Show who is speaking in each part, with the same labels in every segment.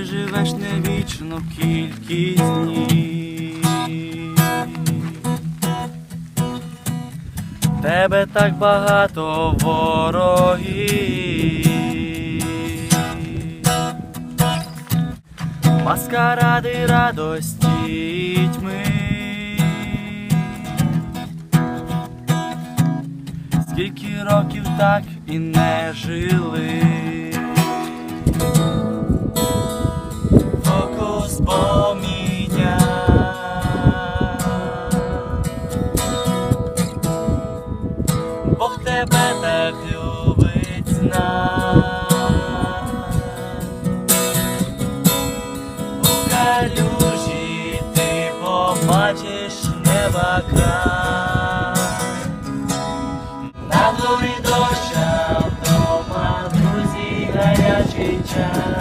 Speaker 1: живеш не вічну кількість днів. Тебе так багато ворогів. Маскаради радості тьми. Скільки років так і не жили. Ти побачиш неба край. На дворі дощ, а вдома друзі гарячий чай.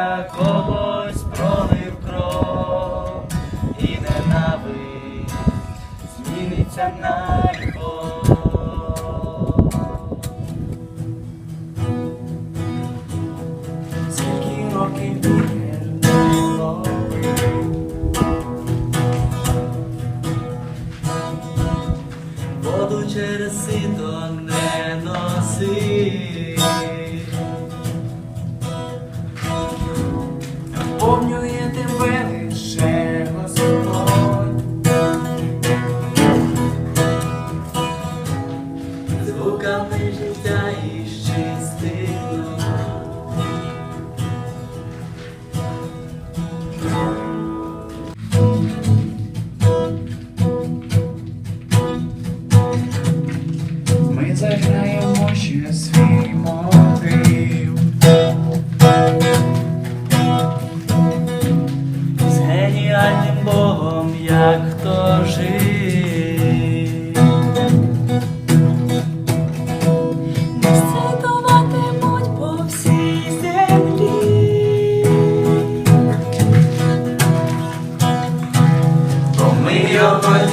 Speaker 1: Для когось пролив кров і ненависть зміниться на любов. Скільки років не Воду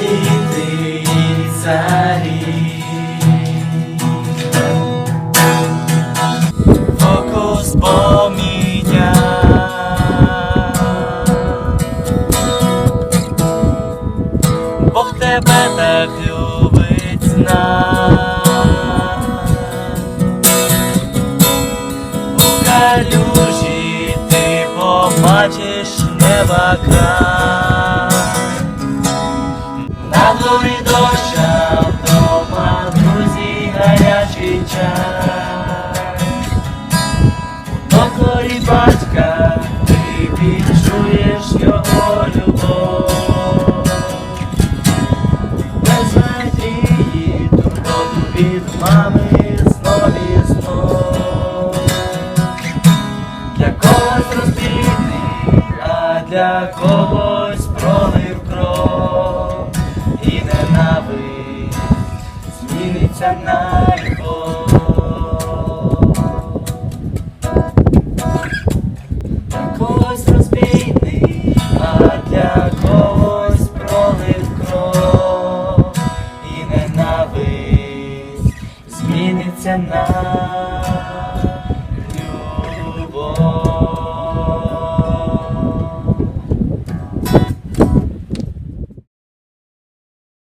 Speaker 1: і царі. Фокус поміня. Бог тебе так любить знать. У калюжі ти побачиш неба край. Гарячий чай. У докорі батька ти відчуєш його любов. Без надії турботу від мами знов і. Для когось розбійник, а для когось пролив кров і ненависть зміниться на і ненависть зміниться на